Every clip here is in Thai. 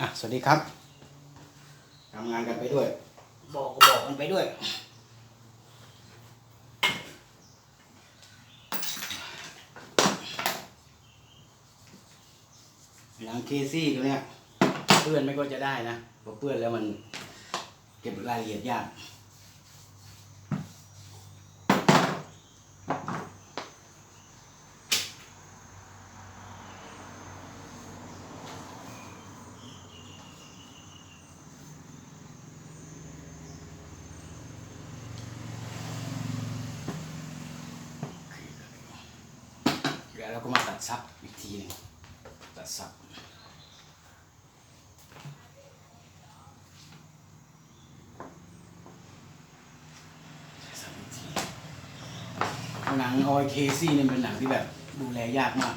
อะ สวัสดีครับทำงานกันไปด้วย บอกก็บอกกันไปด้วยหลังเคซี่ตัวเนี้ยเปื้อนไม่ก็จะได้นะเพราะเปื้อนแล้วมันเก็บรายละเอียดยาก แล้วเราก็มาตัดซับอีกทีหนึงตัดซับหนังออยเคซี่เนี่ยเป็นหนังที่แบบดูแลยากมาก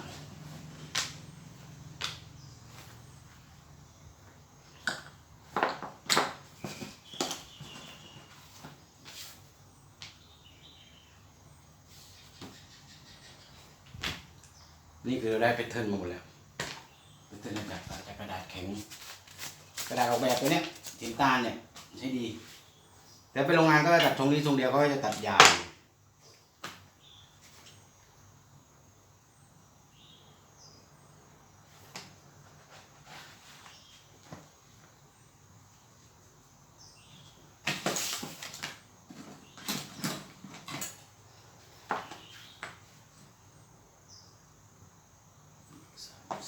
นี่คือได้เป็นเทิร์นมาหมดแล้วแพทเทิร์นจากจากกระดาษแข็ง กระดาษออกแบบตัวเนี้ยสีน้ำตาลเนี่ยใช้ดีแต่ไปโรงงานก็จะตัดทรงนี้ทรงเดียวก็จะตัดยาว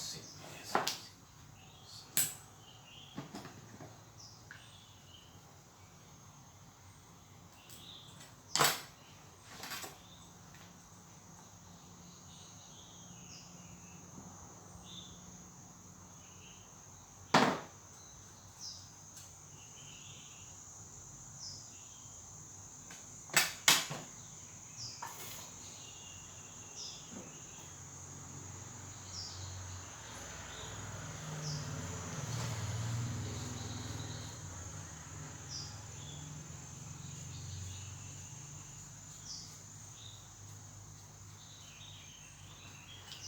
ส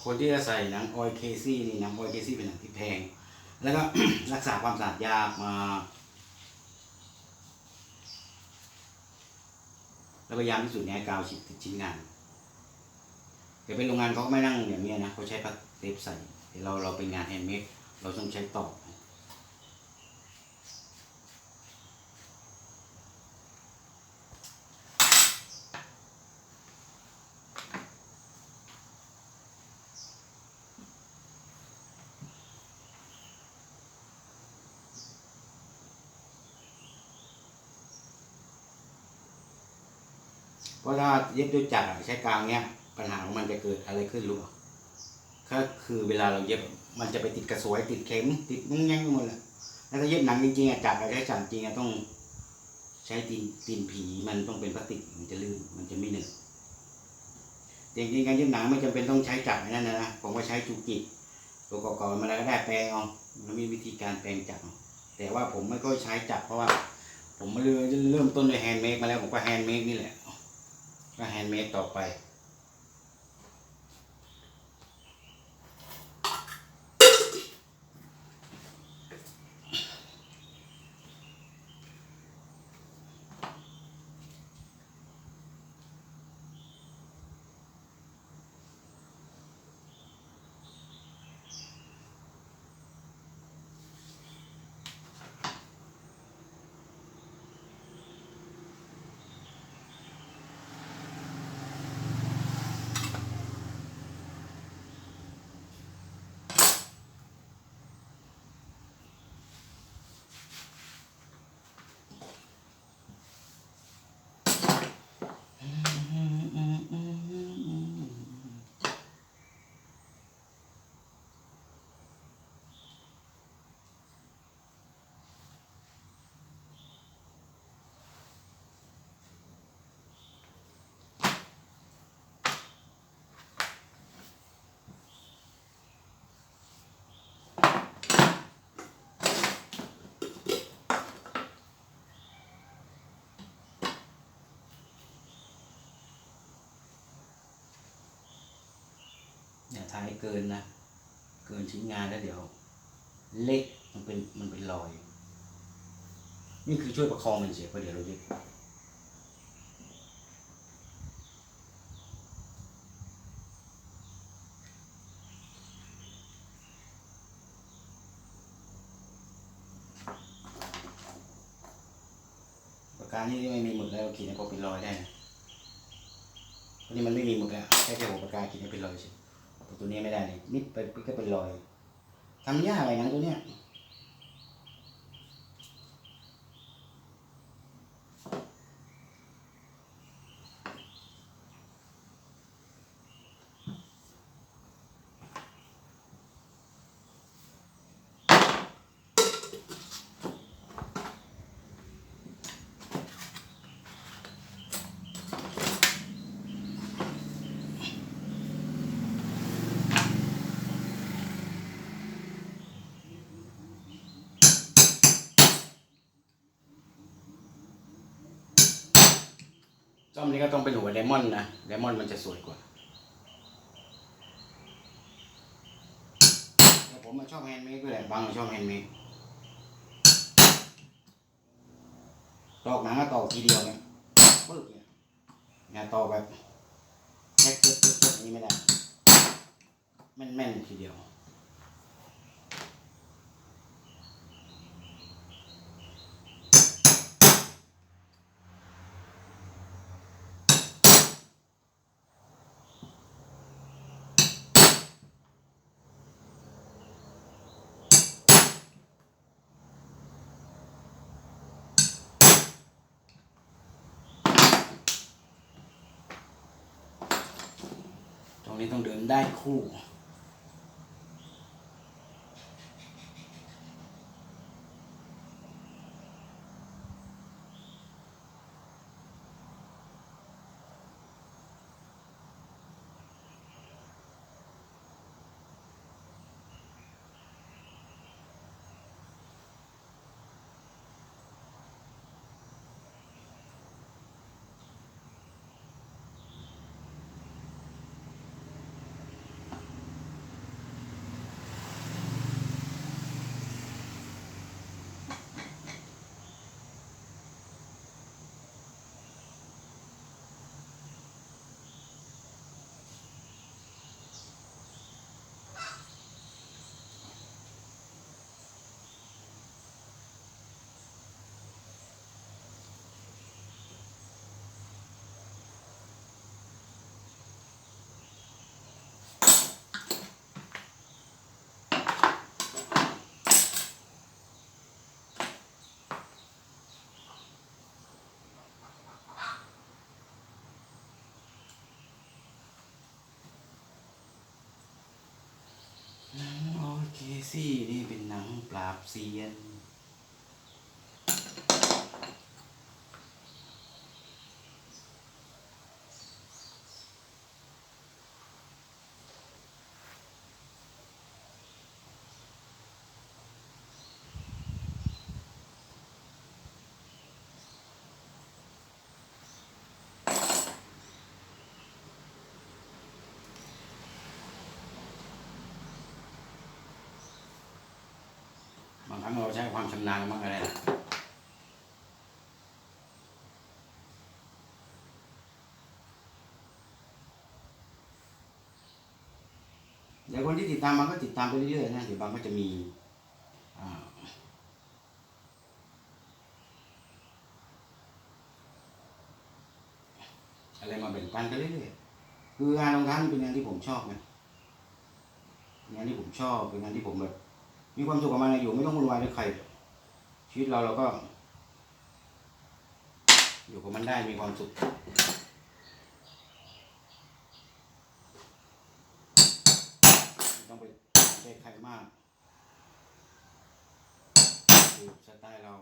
คนที่จะใส่หนังออยเคซี่นี่หนังออยเคซี่เป็นหนังที่แพง แล้วก็รักษาความสะอาดยากมาแล้วพยายามที่สุดเนี่ยกาวชิดติดชิ้นงานแต่เป็นโรงงานเขาก็ไม่นั่งอย่างนี้นะเขาใช้พลาสเทปใส่แต่เราเราเป็นงานแฮนด์เมดเราต้องใช้ตอก เพราะถ้าเย็บด้วยจักรใช้กาวเนี้ยปัญหาของมันจะเกิดอะไรขึ้นรู้ป่ะก็คือเวลาเราเย็บมันจะไปติดกระสวยติดเข็ม ติดนุ่งแง่งหมดแหละแล้วถ้าเย็บหนังจริงๆจักรใช้จักรจริงต้อง ใช้ตีนตีนผีมันต้องเป็นพลาสติกมันจะลื่นมันจะไม่หนึบจริงๆการเย็บหนังไม่จำเป็นต้องใช้จักรนั่นนะนะผมว่าใช้จูกิตัวก่อๆมาแล้วก็ได้แปลงเอามันมีวิธีการแปลงจักรแต่ว่าผมไม่ค่อยใช้จักรเพราะว่า ผมมาเริ่มเริ่มต้นด้วยแฮนด์เมดมาแล้วผมก็แฮนด์เมดนี่แหละ ก็แฮนด์เมดต่อไป อย่าทายเกินนะ เกินชิ้นงานแล้วเดี๋ยว เละมันเป็นมันเป็นรอย นี่คือช่วยประคองมันเฉยเพราะเดี๋ยวเรายึดปากกานี่ไม่มีหมึกแล้วขีดให้พอเป็นรอยได้นะเพราะนี่มันไม่มีหมึกแล้วแค่แค่หัวปากกาขีดให้เป็นรอยเฉย ตัวนี้ไม่ได้เลยนิดไปก็เป็นรอยทำยากอะไรนะตัวเนี้ย จ้อมนี้ก็ต้องเป็นหัวไดมอนนะไดมอนมันจะสวยกว่าแต่ผมมาชอบแฮนด์เมดด้วยแหละบางชอบแฮนด์เมดตอกหนังก็ตอกทีเดียวเนี่ยปึ๊กเนี่ยอย่าตอกแบบแค่ปึ๊กปึ๊กปึ๊กนี้ไม่ได้แม่นแม่นๆทีเดียว นี้ต้องเดินได้คู่ โซี่นี่เป็นหนังปราบเซียนางครั้งเราใช้ความชำนาญมากอะไรนะเดี๋ยวคนที่ติดตามมันก็ติดตามไปเรื่อยๆนะเดี๋ยวบางก็จะมีอะไรมาแบ่งปันกันเรื่อยๆคืองานรองเท้านี่เป็นงานที่ผมชอบนะงานที่ผมชอบเป็นงานที่ผมแบบ มีความสุขกับมันอยู่ไม่ต้องวุ่นวายด้วยใคร ชีวิตเราเราก็ อยู่กับมันได้มีความสุขต้องไปแก้ใครมากอยู่สไตล์เรา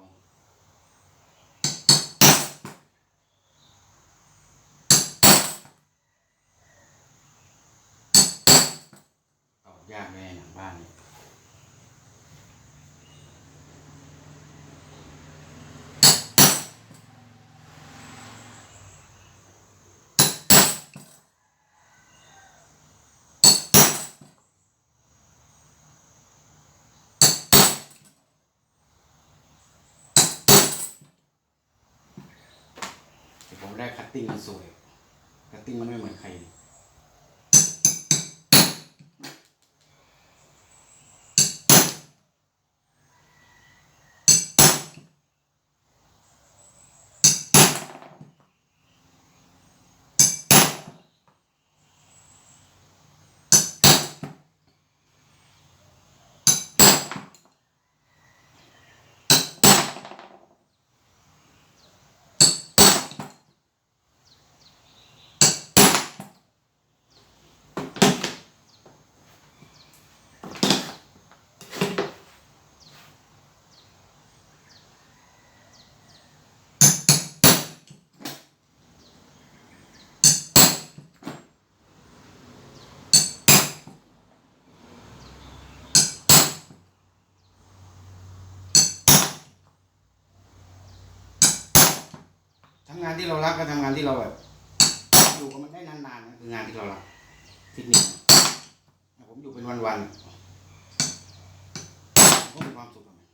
อยากแน่หนังบ้านนี่ แรกคัตติ้งมันสวยคัตติ้งมันไม่เหมือนใคร ทำงานที่เรารักก็ทำงานที่เราแบบอยู่กับมันได้นานๆนะคืองานที่เรารักฟิตเนสนะผมอยู่เป็นวันๆผมก็มีความสุขกับมัน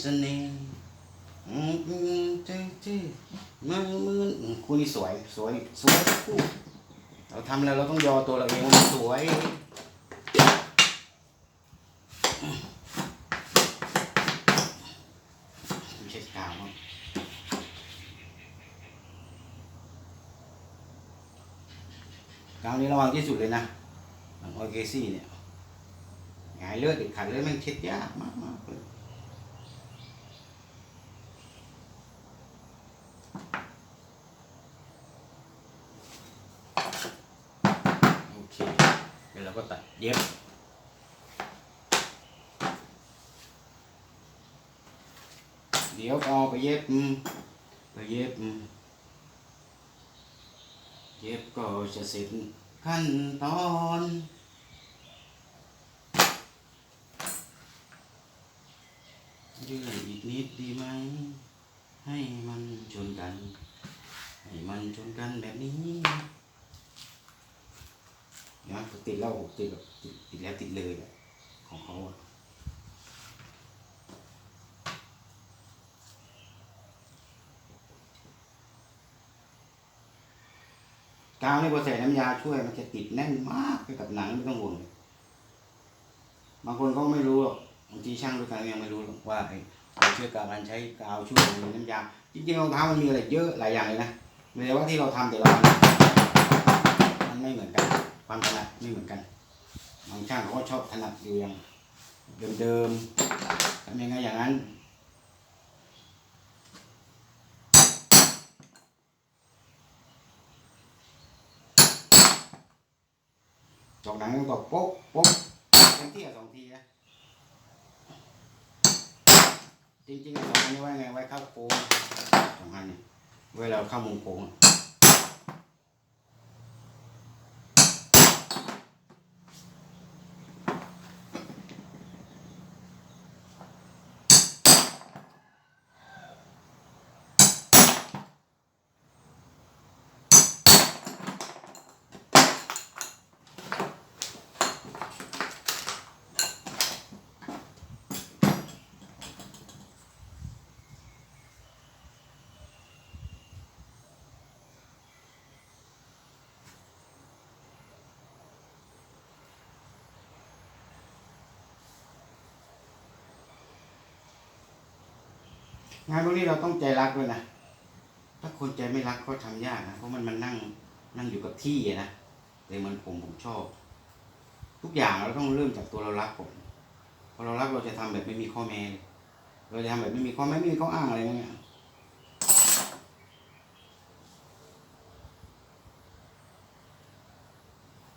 เสน่ห์เจ๊เจ๊มันมันคู่นี้สวย สวย สวยคู่ เราทำแล้วเราต้องยอตัวเราเองว่ามันสวยไม่ใช่กาวมั้งกาวนี้ระวังที่สุดเลยนะหลังออเกซี่เนี่ยหายเลือดติดขัดเลือดมันเช็ดยากมากมากๆเลยโอเค เดี๋ยวเราก็ตัดเย็บ เดี๋ยวเอาไปเย็บไปเย็บ เย็บก็จะเสร็จขั้นตอนยืดอีกนิดดีไหม ให้มันชนกัน ให้มันชนกันแบบนี้ นะติดแล้วติดแบบติดแล้วติดเลยอะของเขาอะกาวนี่พอใส่น้ำยาช่วยมันจะติดแน่นมากไปกับหนังไม่ต้องห่วงบางคนเขาไม่รู้หรอกบางทีช่างด้วยกันยังไม่รู้หรอกว่าไอ้เราเชื่อกาวมันใช้กาวช่วยนน้ำยาจริงๆรองเท้ามันมีอะไรเยอะหลายอย่างเลยนะแต่ว่าที่เราทำแต่ละวันไม่เหมือนกัน ความถนัด ไม่เหมือนกันบางช่างเขาก็ชอบถนัดอยู่อย่างเดิมๆทำยังไงอย่างนั้นจอกหนังก็บอกโป๊กโป๊กเต็มที่อะสองทีนะจริงๆสองอันนี้ไว้ไงไว้ข้าโค้งสองอันนี้ไว้เราเข้ามุมโค้ง งานพวกนี้เราต้องใจรักด้วยนะ ถ้าคนใจไม่รักก็ทำยากนะ เพราะมันมันนั่งนั่งอยู่กับที่นะแต่มือนผมผมชอบ ทุกอย่างเราต้องเริ่มจากตัวเรารักผมพอเรารักเราจะทำแบบไม่มีข้อแม้เลยเราจะทำแบบไม่มีข้อแม้ไม่มีข้ออ้างอะไรเงี้ย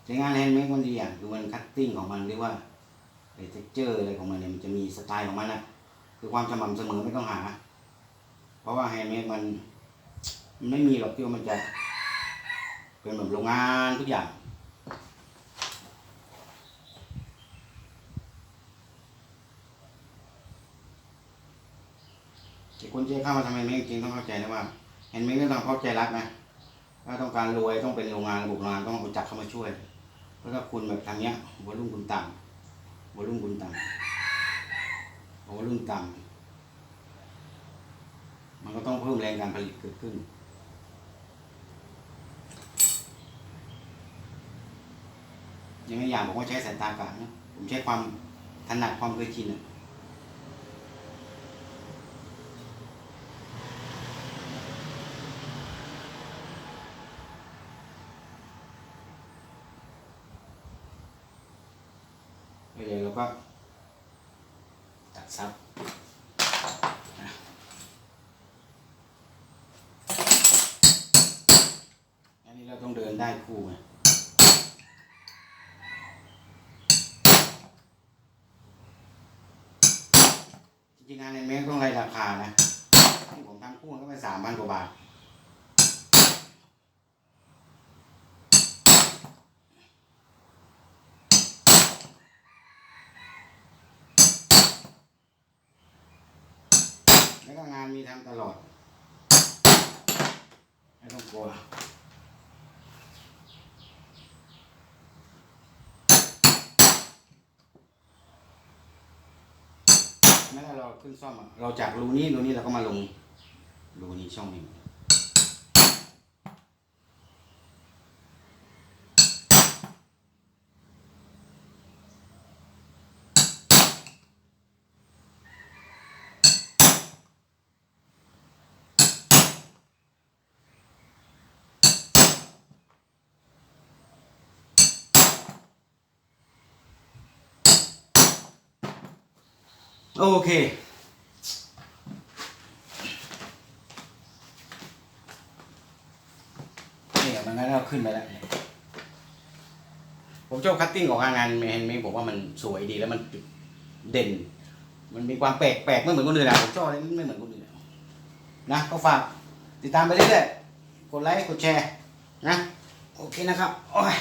แต่งานแฮนด์เมดมันดีอย่างคือมันคัตติ้งของมันเรียกว่าเท็กเจอร์อะไรของมันเนี่ยมันจะมีสไตล์ของมันนะคือความสม่ำเสมอไม่ต้องหา เพราะว่าแฮนด์เมดมันมันไม่มีหรอกที่ว่ามันจะ เป็นแบบโรงงานทุกอย่าง แต่คนที่เข้ามาทำแฮนด์เมดจริงต้องเข้าใจนะว่าแฮนด์เมดไม่ต้องเข้าใจรักนะถ้าต้องการรวยต้องเป็นโรงงานระบบโรงงานต้องรู้จักเข้ามาช่วยแล้วก็คุณแบบทางเนี้ยวอลลุ่มคุณต่ำวอลลุ่มคุณต่ำวอลุ่มต่ำ มันก็ต้องเพิ่มแรงการผลิตเกิดขึ้น ยังไม่อย่างบอกว่าใช้สายตากลางนะผมใช้ความถนัดความเคยชินอะเดี๋ยวเราก็ตัดซับนะอันนี้เราต้องเดิน ได้คู่ไงจริงๆงานในเมฆต้องไรราคานะที่ผมทำคู่ก็ไปสามพันกว่าบาทแล้วก็งานมีทำตลอด ไม่ต้องกลัว ไม่ได้เราขึ้นซ่อมอะเราจากรูนี้รูนี้เราก็มาลงรูนี้ช่องนี้ โอเคนี่มันก็เราขึ้นไปแล้ว ผมชอบคัตติ้งของงานเมนเมผมว่ามันสวยดีแล้วมันเด่น มันมีความแปลกแปลกไม่เหมือนคนอื่นอะผมชอบอะไรไม่เหมือนคนอื่นนะก็ฝากติดตามไปเรื่อยๆกดไลค์กดแชร์นะ โอเคนะครับโอ้ย